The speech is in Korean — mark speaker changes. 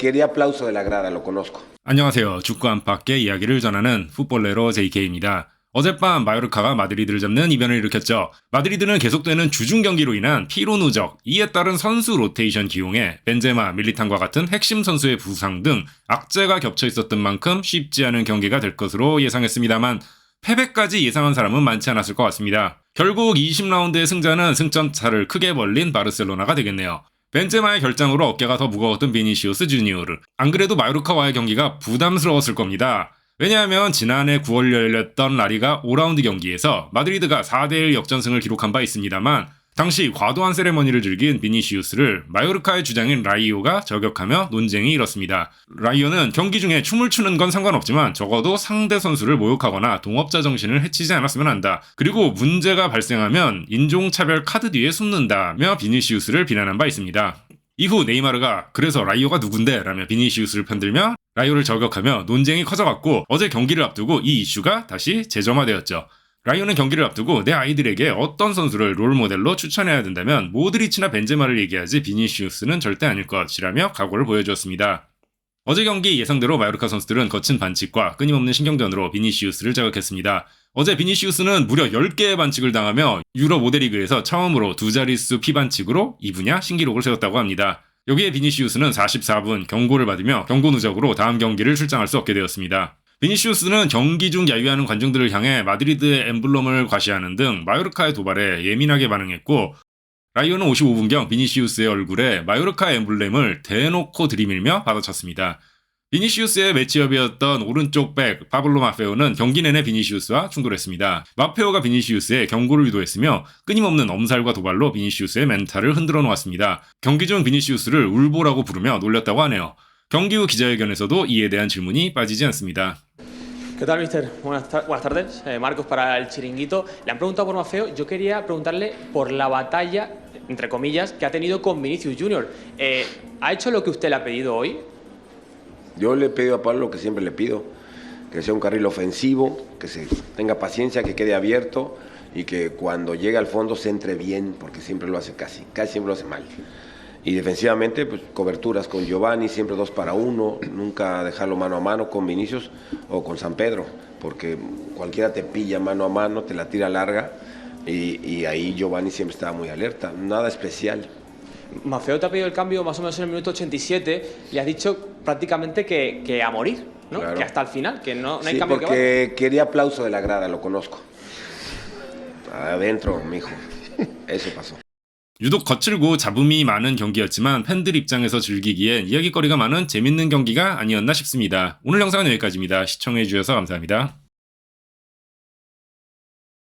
Speaker 1: quería aplauso de la grada, lo conozco.
Speaker 2: 안녕하세요. 축구 안팎의 이야기를 전하는 풋볼레로 JK입니다. 어젯밤 마요르카가 마드리드를 잡는 이변을 일으켰죠. 마드리드는 계속되는 주중 경기로 인한 피로 누적, 이에 따른 선수 로테이션 기용에 벤제마, 밀리탄과 같은 핵심 선수의 부상 등 악재가 겹쳐 있었던 만큼 쉽지 않은 경기가 될 것으로 예상했습니다만 패배까지 예상한 사람은 많지 않았을 것 같습니다. 결국 20라운드의 승자는 승점 차를 크게 벌린 바르셀로나가 되겠네요. 벤제마의 결장으로 어깨가 더 무거웠던 비니시우스 주니오르. 안 그래도 마요르카와의 경기가 부담스러웠을 겁니다. 왜냐하면 지난해 9월 열렸던 라리가 5라운드 경기에서 마드리드가 4대1 역전승을 기록한 바 있습니다만 당시 과도한 세레머니를 즐긴 비니시우스를 마요르카의 주장인 라이오가 저격하며 논쟁이 일었습니다. 라이오는 경기 중에 춤을 추는 건 상관없지만 적어도 상대 선수를 모욕하거나 동업자 정신을 해치지 않았으면 한다. 그리고 문제가 발생하면 인종차별 카드 뒤에 숨는다며 비니시우스를 비난한 바 있습니다. 이후 네이마르가 그래서 라이오가 누군데? 라며 비니시우스를 편들며 라이오를 저격하며 논쟁이 커져갔고 어제 경기를 앞두고 이 이슈가 다시 재점화되었죠. 라이오는 경기를 앞두고 내 아이들에게 어떤 선수를 롤모델로 추천해야 된다면 모드리치나 벤제마를 얘기하지 비니시우스는 절대 아닐 것이라며 각오를 보여주었습니다. 어제 경기 예상대로 마요르카 선수들은 거친 반칙과 끊임없는 신경전으로 비니시우스를 저격했습니다. 어제 비니시우스는 무려 10개의 반칙을 당하며 유럽 모델리그에서 처음으로 두 자릿수 피반칙으로 이 분야 신기록을 세웠다고 합니다. 여기에 비니시우스는 44분 경고를 받으며 경고 누적으로 다음 경기를 출장할 수 없게 되었습니다. 비니시우스는 경기 중 야유하는 관중들을 향해 마드리드의 엠블럼을 과시하는 등 마요르카의 도발에 예민하게 반응했고 라이오는 55분경 비니시우스의 얼굴에 마요르카 엠블렘을 대놓고 들이밀며 받아쳤습니다. 비니시우스의 매치업이었던 오른쪽 백 파블로 마페오는 경기 내내 비니시우스와 충돌했습니다. 마페오가 비니시우스의 경고를 유도했으며 끊임없는 엄살과 도발로 비니시우스의 멘탈을 흔들어 놓았습니다. 경기 중 비니시우스를 울보라고 부르며 놀렸다고 하네요. 경기 후 기자회견에서도 이에 대한 질문이 빠지지 않습니다.
Speaker 3: ¿Qué tal, mister? Buenas, tar- buenas tardes. Eh, Marcos para el chiringuito. Le han preguntado por Mafeo. Yo quería preguntarle por la batalla, entre comillas, que ha tenido con Vinicius Junior. Eh, ¿Ha hecho lo que usted le ha pedido hoy?
Speaker 1: Yo le he pedido a Pablo lo que siempre le pido, que sea un carril ofensivo, que se tenga paciencia, que quede abierto y que cuando llegue al fondo se entre bien, porque siempre lo hace casi, casi siempre lo hace mal. Y defensivamente, pues coberturas con Giovanni, siempre dos para uno, nunca dejarlo mano a mano con Vinicius o con San Pedro, porque cualquiera te pilla mano a mano, te la tira larga y, y ahí Giovanni siempre estaba muy alerta, nada especial.
Speaker 3: Mafeo te ha pedido el cambio más o menos en el minuto 87. Le has dicho prácticamente que, que a morir, ¿no?
Speaker 1: Claro.
Speaker 3: Que hasta el final, que no, no hay
Speaker 1: Sí,
Speaker 3: cambio que
Speaker 1: porque quería aplauso de la grada, lo conozco. Adentro, mijo. Eso pasó.
Speaker 2: 유독 거칠고 잡음이 많은 경기였지만 팬들 입장에서 즐기기엔 이야기거리가 많은 재밌는 경기가 아니었나 싶습니다. 오늘 영상은 여기까지입니다. 시청해주셔서 감사합니다.